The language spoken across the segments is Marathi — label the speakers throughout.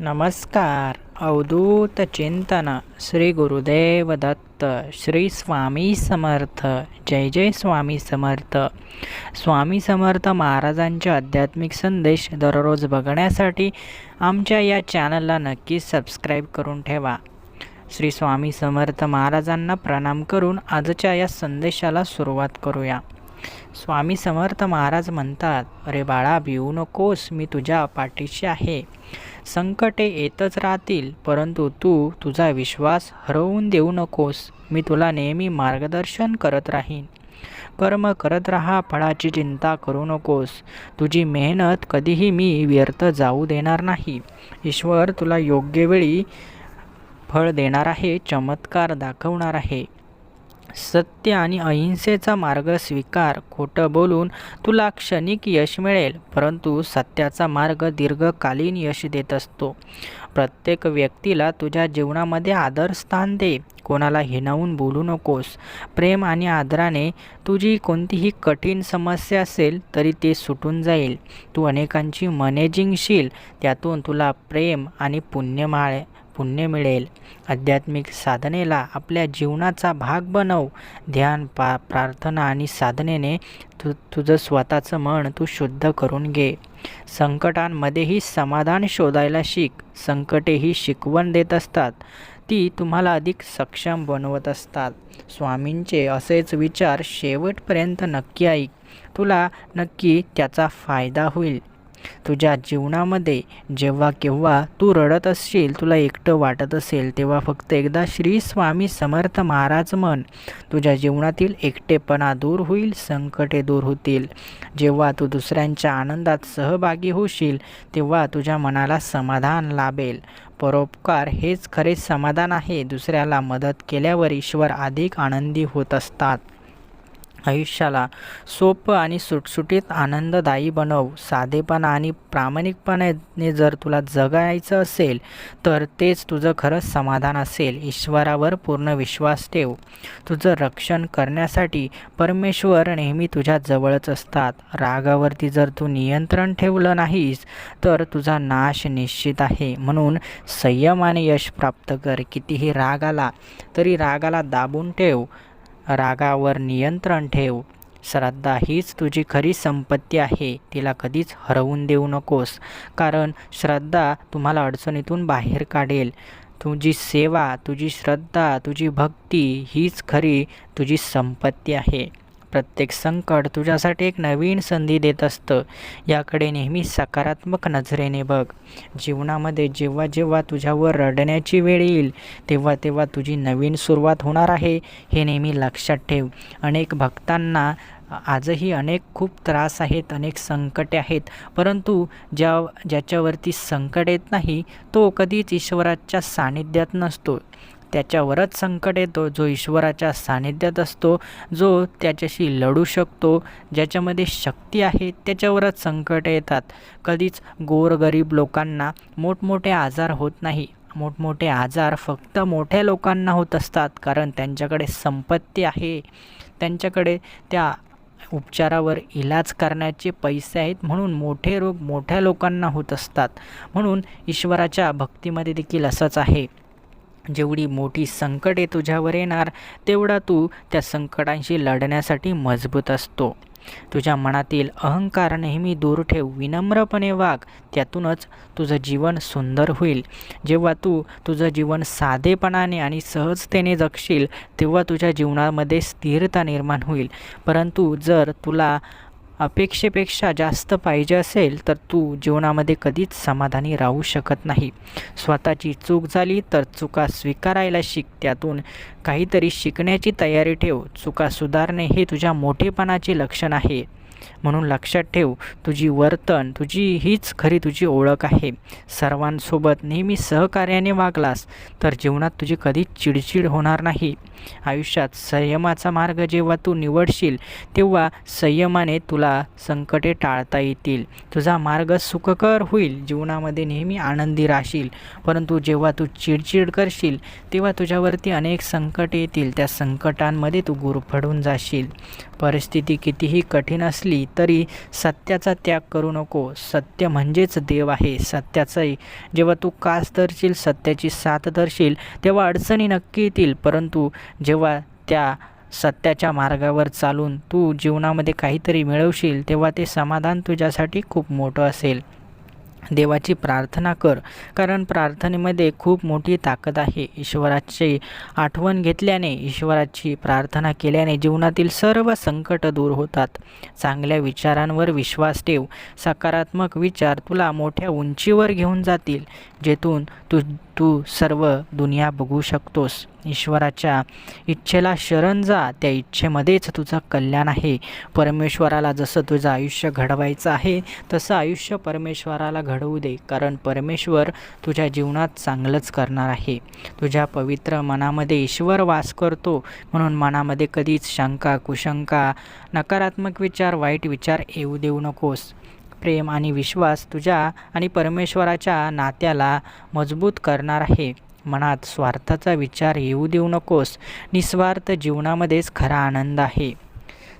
Speaker 1: नमस्कार. अवधूत चिंतन श्री गुरुदेव दत्त श्री स्वामी समर्थ. जय जय स्वामी समर्थ. स्वामी समर्थ महाराजांचे आध्यात्मिक संदेश दररोज बघण्यासाठी आमच्या या चॅनलला नक्कीच सबस्क्राईब करून ठेवा. श्री स्वामी समर्थ महाराजांना प्रणाम करून आजच्या या संदेशाला सुरुवात करूया. स्वामी समर्थ महाराज म्हणतात अरे बाळा भिवू नकोस मी तुझ्या पाठीशी आहे. संकटे येतच राहतील परंतु तू तुझा विश्वास हरवून देऊ नकोस. मी तुला नेहमी मार्गदर्शन करत राहीन. कर्म करत राहा फळाची चिंता करू नकोस. तुझी मेहनत कधीही मी व्यर्थ जाऊ देणार नाही. ईश्वर तुला योग्य वेळी फळ देणार आहे चमत्कार दाखवणार आहे. सत्य आणि अहिंसेचा मार्ग स्वीकार. खोटं बोलून तुला क्षणिक यश मिळेल परंतु सत्याचा मार्ग दीर्घकालीन यश देत असतो. प्रत्येक व्यक्तीला तुझ्या जीवनामध्ये आदर स्थान दे. कोणाला हिणावून बोलू नकोस. प्रेम आणि आदराने तुझी कोणतीही कठीण समस्या असेल तरी ते सुटून जाईल. तू अनेकांची मने जिंकशील त्यातून तुला प्रेम आणि पुण्य माळे पुण्य मिळेल. आध्यात्मिक साधनेला आपल्या जीवनाचा भाग बनव. ध्यान पा प्रार्थना आणि साधनेने तु तुझं स्वतःचं मन तू शुद्ध करून घे. संकटांमध्येही समाधान शोधायला शिक. संकटे ही शिकवण देत असतात. ती तुम्हाला अधिक सक्षम बनवत असतात. स्वामींचे असेच विचार शेवटपर्यंत नक्की ऐक. तुला नक्की त्याचा फायदा होईल. तुझ्या जीवनामध्ये जेव्हा केव्हा तू रडत असशील तुला एकटं वाटत असेल तेव्हा फक्त एकदा श्री स्वामी समर्थ महाराज म्हण तुझ्या जीवनातील एकटेपणा दूर होईल संकटे दूर होतील. जेव्हा तू दुसऱ्यांच्या आनंदात सहभागी होशील तेव्हा तुझ्या मनाला समाधान लाभेल. परोपकार हेच खरे समाधान आहे. दुसऱ्याला मदत केल्यावर ईश्वर अधिक आनंदी होत असतात. आयुष्याला सोपं आणि सुटसुटीत आनंददायी बनव. साधेपणा आणि प्रामाणिकपणाने जर तुला जगायचं असेल तर तेच तुझं खरं समाधान असेल. ईश्वरावर पूर्ण विश्वास ठेव. तुझं रक्षण करण्यासाठी परमेश्वर नेहमी तुझ्या जवळच असतात. रागावरती जर तू नियंत्रण ठेवलं नाहीस तर तुझा नाश निश्चित आहे. म्हणून संयमाने यश प्राप्त कर. कितीही राग आला तरी रागाला दाबून ठेव. रागावर नियंत्रण ठेव. श्रद्धा हीच तुझी खरी संपत्ती आहे. तिला कधीच हरवून देऊ नकोस. कारण श्रद्धा तुम्हाला अडचणीतून बाहेर काढेल. तुझी सेवा तुझी श्रद्धा तुझी भक्ती हीच खरी तुझी संपत्ती आहे. प्रत्येक संकट तुझ्यासाठी एक नवीन संधी देत असतं. याकडे नेहमी सकारात्मक नजरेने बघ. जीवनामध्ये जेव्हा जेव्हा तुझ्यावर रडण्याची वेळ येईल तेव्हा तेव्हा तुझी नवीन सुरुवात होणार आहे हे नेहमी लक्षात ठेव. अनेक भक्तांना आजही अनेक खूप त्रास आहेत अनेक संकटे आहेत परंतु ज्या ज्याच्यावरती संकट येत नाही तो कधीच ईश्वराच्या सानिध्यात नसतो. त्याच्यावरच संकट येतो जो ईश्वराच्या सानिध्यात असतो जो त्याच्याशी लढू शकतो ज्याच्यामध्ये शक्ती आहे त्याच्यावरच संकट येतात. कधीच गोरगरीब लोकांना मोठमोठे आजार होत नाही. मोठमोठे आजार फक्त मोठ्या लोकांना होत असतात कारण त्यांच्याकडे संपत्ती आहे. त्यांच्याकडे त्या उपचारावर इलाज करण्याचे पैसे आहेत म्हणून मोठे रोग मोठ्या लोकांना होत असतात. म्हणून ईश्वराच्या भक्तीमध्ये देखील असंच आहे. जेवढी मोठी संकटे तुझ्यावर येणार तेवढा तू त्या संकटांशी लढण्यासाठी मजबूत असतो. तुझ्या मनातील अहंकार नेहमी दूर ठेव विनम्रपणे वाग त्यातूनच तुझं जीवन सुंदर होईल. जेव्हा तू तुझं जीवन साधेपणाने आणि सहजतेने जगशील तेव्हा तुझ्या जीवनामध्ये स्थिरता निर्माण होईल. परंतु जर तुला अपेक्षेपेक्षा जास्त पाहिजे असेल तर तू जीवनामध्ये कधीच समाधानी राहू शकत नाही. स्वतःची चूक झाली तर चुका स्वीकारायला शिक. त्यातून काहीतरी शिकण्याची तयारी ठेव. चुका सुधारणे हे तुझ्या मोठेपणाचे लक्षण आहे. म्हणून लक्षात ठेव तुझी वर्तन तुझी हीच खरी तुझी ओळख आहे. सर्वांसोबत नेहमी सहकार्याने वागलास तर जीवनात तुझी कधीच चिडचिड होणार नाही. आयुष्यात संयमाचा मार्ग जेव्हा तू निवडशील तेव्हा संयमाने तुला संकटे टाळता येतील. तुझा मार्ग सुखकर होईल जीवनामध्ये नेहमी आनंदी राहशील. परंतु जेव्हा तू चिडचिड करशील तेव्हा तुझ्यावरती अनेक संकटे येतील. त्या संकटांमध्ये तू गुरफडून जाशील. परिस्थिती कितीही कठीण असली असली तरी सत्याचा त्याग करू नको. सत्य म्हणजेच देव आहे. सत्याचंही. जेव्हा तू कास धरशील सत्याची साथ धरशील तेव्हा अडचणी नक्की येतील. परंतु जेव्हा त्या सत्याच्या मार्गावर चालून तू जीवनामध्ये काहीतरी मिळवशील तेव्हा ते समाधान तुझ्यासाठी खूप मोठं असेल. देवाची प्रार्थना कर कारण प्रार्थनेमध्ये खूप मोठी ताकद आहे. ईश्वराची आठवण घेतल्याने ईश्वराची प्रार्थना केल्याने जीवनातील सर्व संकट दूर होतात. चांगल्या विचारांवर विश्वास ठेव. सकारात्मक विचार तुला मोठ्या उंचीवर घेऊन जातील जेथून तू तू सर्व दुनिया बघू शकतोस. ईश्वराच्या इच्छेला शरण जा. त्या इच्छेमध्येच तुझं कल्याण आहे. परमेश्वराला जसं तुझं आयुष्य घडवायचं आहे तसं आयुष्य परमेश्वराला घडवू दे. कारण परमेश्वर तुझ्या जीवनात चांगलंच करणार आहे. तुझ्या पवित्र मनामध्ये ईश्वर वास करतो. म्हणून मनामध्ये कधीच शंका कुशंका नकारात्मक विचार वाईट विचार येऊ देऊ नकोस. प्रेम आणि विश्वास तुझ्या आणि परमेश्वराच्या नात्याला मजबूत करणार आहे. मनात स्वार्थाचा विचार येऊ देऊ नकोस. निस्वार्थ जीवनामध्येच खरा आनंद आहे.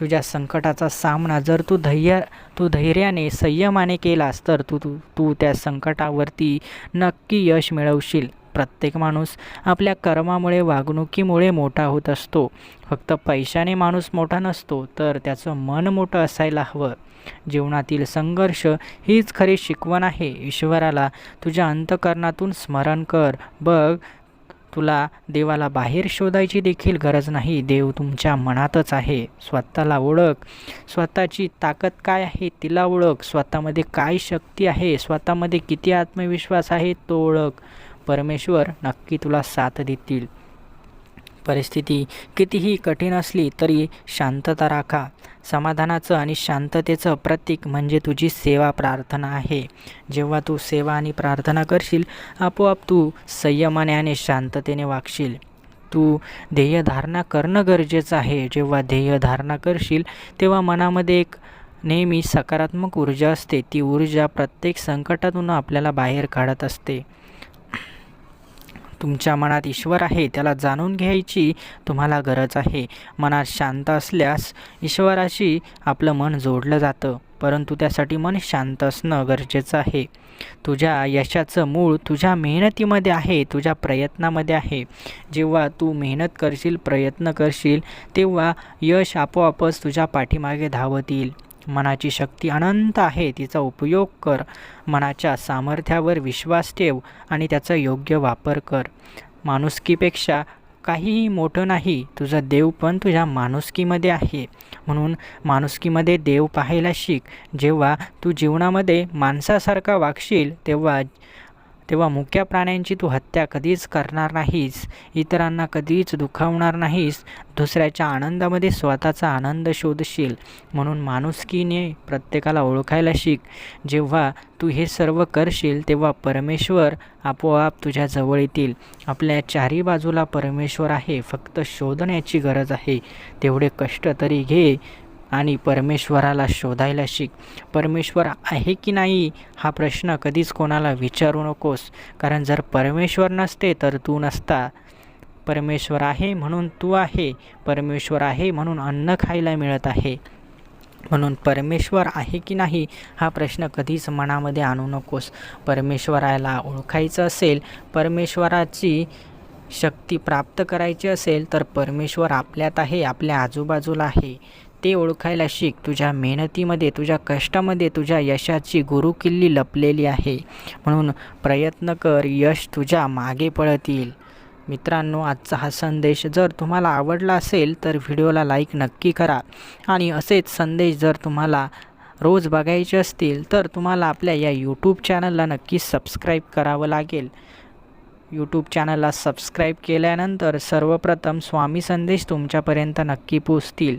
Speaker 1: तुझ्या संकटाचा सामना जर तू धैर्य तू धैर्याने संयमाने केलास तर तू तू तू त्या संकटावरती नक्की यश मिळवशील. प्रत्येक माणूस आपल्या कर्मामुळे वागणुकीमुळे मोठा होत असतो. फक्त पैशाने माणूस मोठा नसतो तर त्याचं मन मोठं असायला हवं. जीवनातील संघर्ष हीच खरी शिकवण आहे. ईश्वराला तुझ्या अंतकरणातून स्मरण कर. बघ तुला देवाला बाहेर शोधायची देखील गरज नाही. देव तुमच्या मनातच आहे. स्वतःला ओळख. स्वतःची ताकद काय आहे तिला ओळख. स्वतःमध्ये काय शक्ती आहे? स्वतःमध्ये किती आत्मविश्वास आहे तो ओळख. परमेश्वर नक्की तुला साथ देतील. परिस्थिती कितीही कठीण असली तरी शांतता राखा. समाधानाचं आणि शांततेचं प्रतीक म्हणजे तुझी सेवा प्रार्थना आहे. जेव्हा तू सेवा आणि प्रार्थना करशील आपोआप तू संयमाने आणि शांततेने वागशील. तू ध्येयधारणा करणं गरजेचं आहे. जेव्हा ध्येयधारणा करशील तेव्हा मनामध्ये एक नेहमी सकारात्मक ऊर्जा असते. ती ऊर्जा प्रत्येक संकटातून आपल्याला बाहेर काढत असते. तुमच्या मनात ईश्वर आहे त्याला जाणून घ्यायची तुम्हाला गरज आहे. मनात शांत असल्यास ईश्वराशी आपलं मन जोडलं जातं परंतु त्यासाठी मन शांत असणं गरजेचं आहे. तुझ्या यशाचं मूळ तुझ्या मेहनतीमध्ये आहे तुझ्या प्रयत्नामध्ये आहे. जेव्हा तू मेहनत करशील प्रयत्न करशील तेव्हा यश आपोआपच तुझ्या पाठीमागे धावत येईल मनाची शक्ती अनंत आहे तिचा उपयोग कर. मनाच्या सामर्थ्यावर विश्वास ठेव आणि त्याचा योग्य वापर कर. माणुसकीपेक्षा काहीही मोठं नाही तुझा देव पण तुझ्या माणुसकीमध्ये आहे. म्हणून माणुसकीमध्ये देव पाहायला शिक. जेव्हा तू जीवनामध्ये माणसासारखा वागशील तेव्हा तेव्हा मुक्या प्राण्यांची तू हत्या कधीच करणार नाहीस इतरांना कधीच दुखावणार नाहीस दुसऱ्याच्या आनंदामध्ये स्वतःचा आनंद शोधशील. म्हणून माणुसकीने प्रत्येकाला ओळखायला शिक जेव्हा तू हे सर्व करशील तेव्हा परमेश्वर आपोआप तुझ्या जवळ येतील. आपल्या चारी बाजूला परमेश्वर आहे फक्त शोधण्याची गरज आहे. तेवढे कष्ट तरी घे आणि परमेश्वराला शोधायला शिक. परमेश्वर आहे की नाही हा प्रश्न कधीच कोणाला विचारू नकोस. कारण जर परमेश्वर नसते तर तू नसता. परमेश्वर आहे म्हणून तू आहे. परमेश्वर आहे म्हणून अन्न खायला मिळत आहे. म्हणून परमेश्वर आहे की नाही हा प्रश्न कधीच मनामध्ये आणू नकोस. परमेश्वराला ओळखायचं असेल परमेश्वराची शक्ती प्राप्त करायची असेल तर परमेश्वर आपल्यात आहे आपल्या आजूबाजूला आहे. ते ओळखायला शिक. तुझ्या मेहनतीमध्ये तुझ्या कष्टामध्ये तुझ्या यशाची गुरुकिल्ली लपलेली आहे. म्हणून प्रयत्न कर यश तुझ्या मागे पळत येईल मित्रांनो आजचा हा संदेश जर तुम्हाला आवडला असेल तर व्हिडिओला लाईक नक्की करा. आणि असेच संदेश जर तुम्हाला रोज बघायचे असतील तर तुम्हाला आपल्या या यूट्यूब चॅनलला नक्की सबस्क्राईब करावं लागेल. यूट्यूब चॅनलला सबस्क्राईब केल्यानंतर सर्वप्रथम स्वामी संदेश तुमच्यापर्यंत नक्की पोचतील